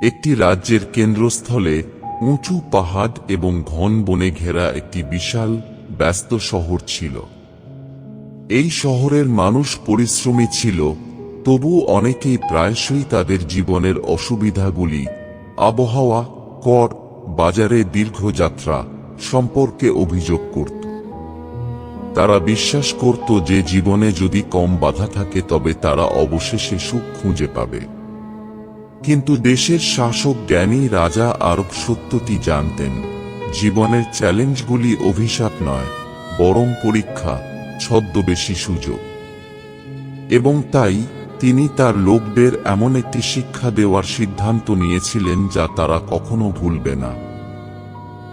একটি রাজ্যের কেন্দ্রস্থলে উঁচু পাহাড় এবং ঘন বনে ঘেরা একটি বিশাল, ব্যস্ত শহর ছিল। এই শহরের মানুষ পরিশ্রমী ছিল তবু অনেকেই প্রায়শই তাদের জীবনের অসুবিধাগুলি, আবহাওয়া, কর, বাজারে দীর্ঘ যাত্রা সম্পর্কে অভিযোগ করত। তারা বিশ্বাস করত যে জীবনে যদি কম বাধা থাকে তবে তারা অবশেষে সুখ খুঁজে পাবে। কিন্তু দেশের শাসক জ্ঞানী রাজা আরব সত্যটি জানতেন, জীবনের চ্যালেঞ্জগুলি অভিশাপ নয়, বরং পরীক্ষা, ছদ্মবেশী সুযোগ। এবং তাই তিনি তার লোকদের এমন একটি শিক্ষা দেওয়ার সিদ্ধান্ত নিয়েছিলেন যা তারা কখনো ভুলবে না।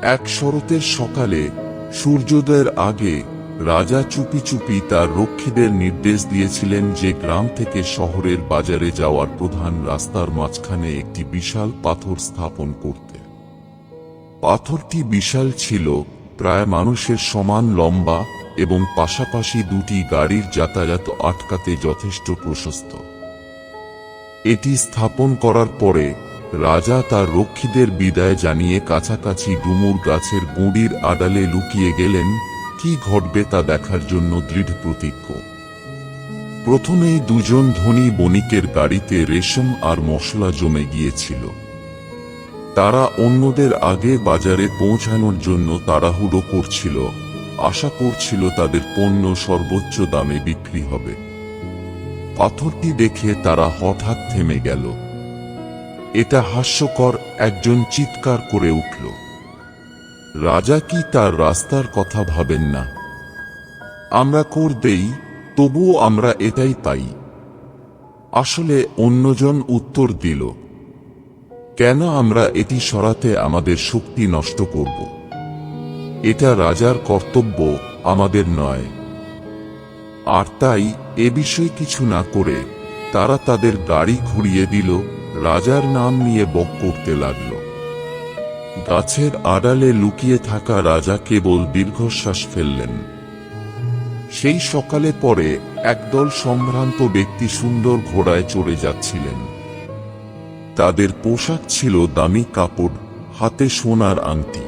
এক শরতের সকালে সূর্যোদয়ের আগে রাজা চুপি চুপি তার রক্ষীদের নির্দেশ দিয়েছিলেন যে গ্রাম থেকে শহরের বাজারে যাওয়ার প্রধান রাস্তার মাঝখানে একটি বিশাল পাথর স্থাপন করতে। পাথরটি বিশাল ছিল, প্রায় মানুষের সমান লম্বা এবং পাশাপাশি দুটি গাড়ির যাতায়াত আটকাতে যথেষ্ট প্রশস্ত। এটি স্থাপন করার পরে রাজা তার রক্ষীদের বিদায় জানিয়ে কাছাকাছি ডুমুর গাছের গুঁড়ির আড়ালে লুকিয়ে গেলেন কি ঘটবে তা দেখার জন্য দৃঢ় প্রতিজ্ঞ প্রথমেই দুজন ধনী বণিকের গাড়িতে রেশম আর মশলা জমে গিয়েছিল। তারা অন্যদের আগে বাজারে পৌঁছানোর জন্য তাড়াহুড়ো করছিল, আশা করছিল তাদের পণ্য সর্বোচ্চ দামে বিক্রি হবে। পাথরটি দেখে তারা হঠাৎ থেমে গেল। এটা হাস্যকর একজন চিৎকার করে উঠল। রাজা কি তার রাস্তার কথা ভাবেন না? আমরা কর দেই, তবুও আমরা এটাই পাই। আসলে অন্যজন উত্তর দিল, কেন আমরা এটি সরাতে আমাদের শক্তি নষ্ট করব? এটা রাজার কর্তব্য, আমাদের নয়। আর তাই এ বিষয়ে কিছু না করে তারা তাদের গাড়ি ঘুরিয়ে দিল, রাজার নাম নিয়ে বক করতে লাগল। গাছের আড়ালে লুকিয়ে থাকা রাজা কেবল দীর্ঘশ্বাস ফেললেন। সেই সকালে পরে একদল সম্ভ্রান্ত ব্যক্তি সুন্দর ঘোড়ায় চড়ে যাচ্ছিলেন। তাদের পোশাক ছিল দামি কাপড়, হাতে সোনার আংটি।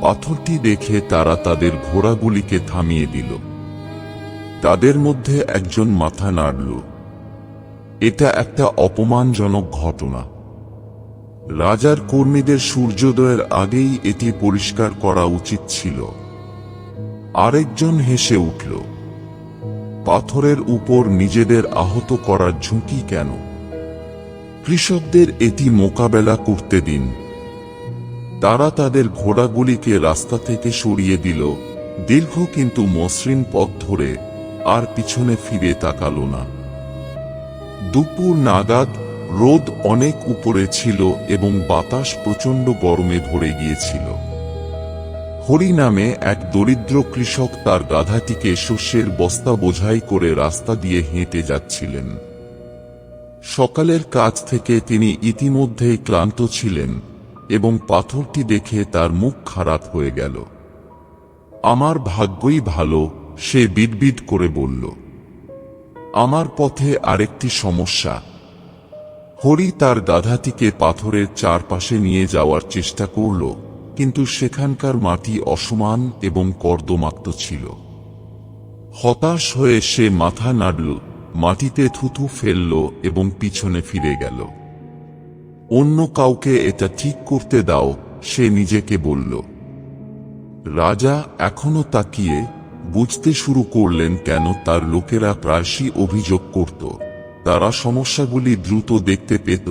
পাথরটি দেখে তারা তাদের ঘোড়াগুলিকে থামিয়ে দিল। তাদের মধ্যে একজন মাথা নাড়ল। এটা একটা অপমানজনক ঘটনা। রাজার কর্মীদের সূর্যোদয়ের আগেই এটি পরিষ্কার করা উচিত ছিল। আরেকজন হেসে উঠল, পাথরের উপর নিজেদের আহত করার ঝুঁকি কেন? কৃষকদের এটি মোকাবেলা করতে দিন। তারা তাদের ঘোড়াগুলিকে রাস্তা থেকে সরিয়ে দিল, দীর্ঘ কিন্তু মসৃণ পথ ধরে আর পিছনে ফিরে তাকালো না। দুপুর নাগাদ রোদ অনেক উপরে ছিল এবং বাতাস প্রচণ্ড গরমে ভরে গিয়েছিল। হরি নামে এক দরিদ্র কৃষক তার গাধাটিকে শস্যের বস্তা বোঝাই করে রাস্তা দিয়ে হেঁটে যাচ্ছিলেন। সকালের কাজ থেকে তিনি ইতিমধ্যেই ক্লান্ত ছিলেন এবং পাথরটি দেখে তার মুখ খারাপ হয়ে গেল। আমার ভাগ্যই ভালো, সে বিড়বিড় করে বলল। আমার পথে আরেকটি সমস্যা। হরি তার গাধাটিকে পাথরের চারপাশে নিয়ে যাওয়ার চেষ্টা করল, কিন্তু সেখানকার মাটি অসমান এবং কর্দমাক্ত ছিল। হতাশ হয়ে সে মাথা নাড়ল, মাটিতে থুথু ফেলল এবং পিছনে ফিরে গেল। অন্য কাউকে এটা ঠিক করতে দাও, সে নিজেকে বলল। রাজা এখনও তাকিয়ে বুঝতে শুরু করলেন কেন তার লোকেরা প্রায়শই অভিযোগ করত। তারা সমস্যাগুলি দ্রুত দেখতে পেত,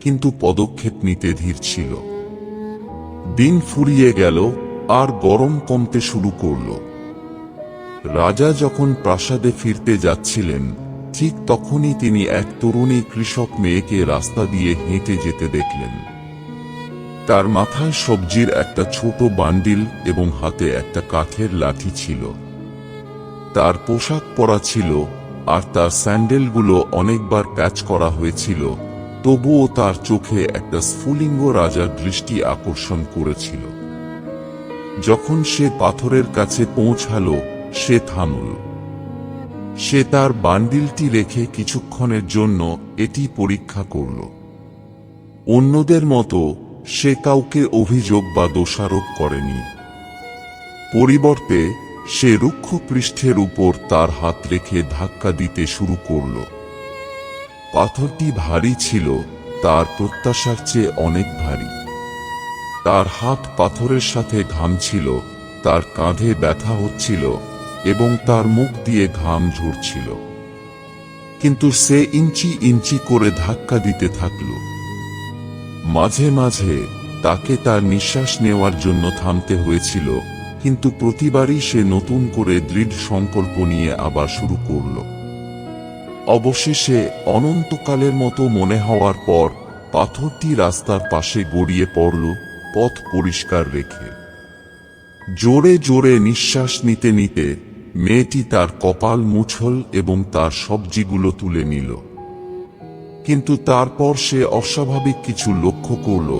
কিন্তু পদক্ষেপ নিতে ধীর ছিল। দিন ফুরিয়ে গেল, আর গরম কমতে শুরু করল। রাজা যখন প্রাসাদে ফিরতে যাচ্ছিলেন, ঠিক তখনই তিনি এক তরুণী কৃষক মেয়েকে রাস্তা দিয়ে হেঁটে যেতে দেখলেন। তার মাথায় সবজির একটা ছোট বান্ডিল এবং হাতে একটা কাঠের লাঠি ছিল। তার পোশাক পরা ছিল আর তার স্যান্ডেলগুলো অনেকবার প্যাচ করা হয়েছিল, তবুও তার চোখে একটা স্ফুলিঙ্গ রাজার দৃষ্টি আকর্ষণ করেছিল। যখন সে পাথরের কাছে পৌঁছালো, সে থামল। সে তার বান্ডিলটি রেখে কিছুক্ষণের জন্য এটি পরীক্ষা করল। অন্যদের মতো, সে কাউকে অভিযোগ বা দোষারোপ করেনি। পরিবর্তে সে রুক্ষ পৃষ্ঠের উপর তার হাত রেখে ধাক্কা দিতে শুরু করল। পাথরটি ভারী ছিল, তার প্রত্যাশার চেয়ে অনেক ভারী। তার হাত পাথরের সাথে ঘামছিল তার কাঁধে ব্যথা হচ্ছিল এবং তার মুখ দিয়ে ঘাম ঝরছিল। কিন্তু সে ইঞ্চি ইঞ্চি করে ধাক্কা দিতে থাকল। মাঝে মাঝে তাকে তার নিঃশ্বাস নেওয়ার জন্য থামতে হয়েছিল কিন্তু প্রতিবারই সে নতুন করে দৃঢ় সংকল্প নিয়ে আবার শুরু করল। অবশেষে অনন্তকালের মতো মনে হওয়ার পর পাথরটি রাস্তার পাশে গড়িয়ে পড়ল, পথ পরিষ্কার রেখে। জোরে জোরে নিঃশ্বাস নিতে নিতে মেয়েটি তার কপাল মুছল এবং তার সবজিগুলো তুলে নিল। কিন্তু তারপর সে অস্বাভাবিক কিছু লক্ষ্য করল,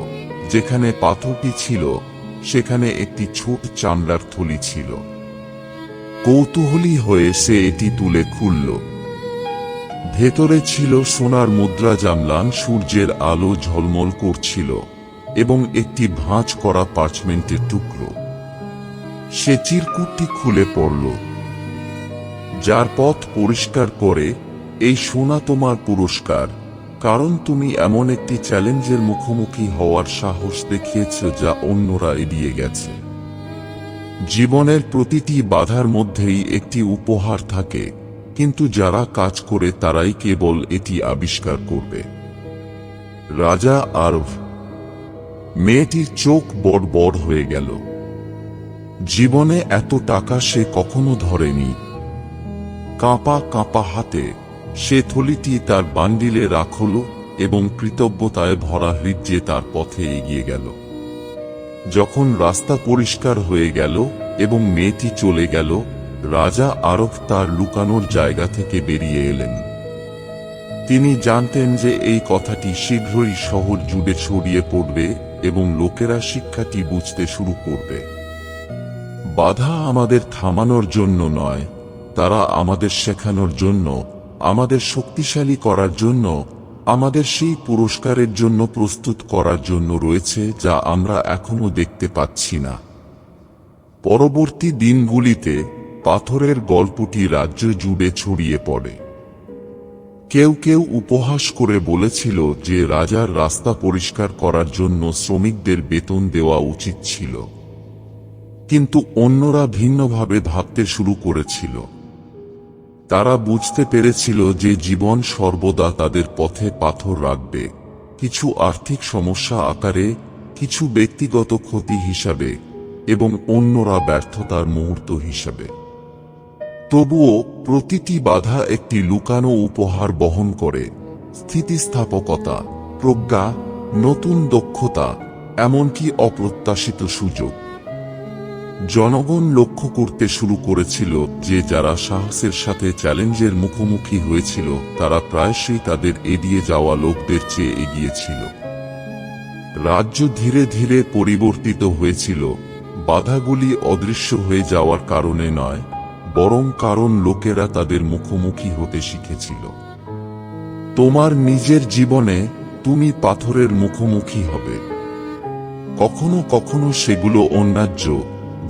যেখানে পাথরটি ছিল সেখানে একটি ছোট চামড়ার থলি ছিল। কৌতূহলী হয়ে সে এটি তুলে খুলল। ভেতরে ছিল সোনার মুদ্রা জামলান, সূর্যের আলো ঝলমল করছিল এবং একটি ভাঁজ করা পার্চমেন্টের টুকরো। সে চিরকুটটি খুলে পড়ল। যার পথ পরিষ্কার করে এই সোনা তোমার পুরস্কার। কারণ তুমি এমন একটি চ্যালেঞ্জের মুখোমুখি হওয়ার সাহস দেখিয়েছ যা অন্যরা এড়িয়ে গেছে। জীবনের প্রতিটি বাধার মধ্যেই একটি উপহার থাকে, কিন্তু যারা কাজ করে তারাই কেবল এটি আবিষ্কার করবে। রাজা আরভ, মেয়েটির চোখ বড় বড় হয়ে গেল। জীবনে এত টাকা সে কখনো ধরেনি। কাঁপা কাঁপা হাতে সে থলিটি তার বান্ডিলে রাখল এবং কৃতজ্ঞতায় ভরা হৃদ্যে তার পথে এগিয়ে গেল। যখন রাস্তা পরিষ্কার হয়ে গেল এবং মেয়েটি চলে গেল, রাজা আরব তার লুকানোর জায়গা থেকে বেরিয়ে এলেন। তিনি জানতেন যে এই কথাটি শীঘ্রই শহর জুড়ে ছড়িয়ে পড়বে এবং লোকেরা শিক্ষাটি বুঝতে শুরু করবে। বাধা আমাদের থামানোর জন্য নয়, তারা আমাদের শেখানোর জন্য আমাদের শক্তিশালী করার জন্য, আমাদের সেই পুরস্কারের জন্য প্রস্তুত করার জন্য রয়েছে যা আমরা এখনও দেখতে পাচ্ছি না। পরবর্তী দিনগুলিতে পাথরের গল্পটি রাজ্য জুড়ে ছড়িয়ে পড়ে। কেউ কেউ উপহাস করে বলেছিল যে রাজার রাস্তা পরিষ্কার করার জন্য শ্রমিকদের বেতন দেওয়া উচিত ছিল। কিন্তু অন্যরা ভিন্নভাবে ভাবতে শুরু করেছিল। তারা বুঝতে পেরেছিল যে জীবন সর্বদা তাদের পথে পাথর রাখবে। কিছু আর্থিক সমস্যা আকারে, কিছু ব্যক্তিগত ক্ষতি হিসাবে, এবং অন্যরা ব্যর্থতার মুহূর্ত হিসাবে। তবুও প্রতিটি বাধা একটি লুকানো উপহার বহন করে। স্থিতিস্থাপকতা, প্রজ্ঞা, নতুন দক্ষতা, এমনকি অপ্রত্যাশিত সুযোগ। জনগণ লক্ষ্য করতে শুরু করেছিল যে যারা সাহসের সাথে চ্যালেঞ্জের মুখোমুখি হয়েছিল, তারা প্রায়শই তাদের এড়িয়ে যাওয়া লোকদের চেয়ে এগিয়েছিল। রাজ্য ধীরে ধীরে পরিবর্তিত হয়েছিল। বাধাগুলি অদৃশ্য হয়ে যাওয়ার কারণে নয়, বরং কারণ লোকেরা তাদের মুখোমুখি হতে শিখেছিল। তোমার নিজের জীবনে তুমি পাথরের মুখোমুখি হবে। কখনো কখনো সেগুলো অন্যায্য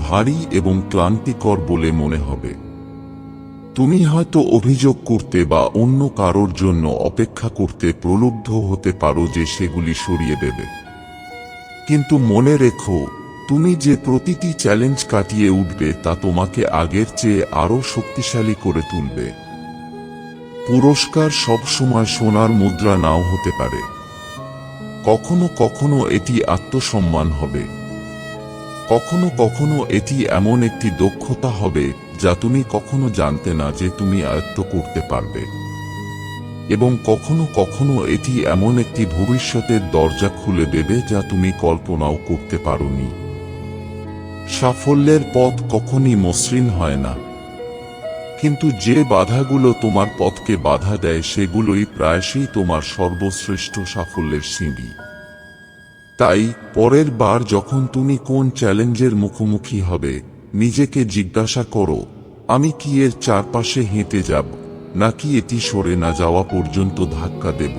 ভারী এবং ক্লান্তিকর বলে মনে হবে। তুমি হয়তো অভিযোগ করতে বা অন্য কারোর জন্য অপেক্ষা করতে প্রলুব্ধ হতে পারো যে সেগুলি সরিয়ে দেবে। কিন্তু মনে রেখো, তুমি যে প্রতিটি চ্যালেঞ্জ কাটিয়ে উঠবে তা তোমাকে আগের চেয়ে আরও শক্তিশালী করে তুলবে। পুরস্কার সবসময় সোনার মুদ্রা নাও হতে পারে। কখনো কখনো এটি আত্মসম্মান হবে। কখনো কখনো এটি এমন একটি দক্ষতা হবে যা তুমি কখনো জানতে না যে তুমি আয়ত্ত করতে পারবে। এবং কখনো কখনো এটি এমন একটি ভবিষ্যতের দরজা খুলে দেবে যা তুমি কল্পনাও করতে পারোনি। সাফল্যের পথ কখনই মসৃণ হয় না। কিন্তু যে বাধাগুলো তোমার পথকে বাধা দেয়, সেগুলোই প্রায়শই তোমার সর্বশ্রেষ্ঠ সাফল্যের সিঁড়ি। তাই পরের বার যখন তুমি কোন চ্যালেঞ্জের মুখোমুখি হবে, নিজেকে জিজ্ঞাসা করো, আমি কি এর চারপাশে হেঁটে যাব, নাকি এটি সরে না যাওয়া পর্যন্ত ধাক্কা দেব।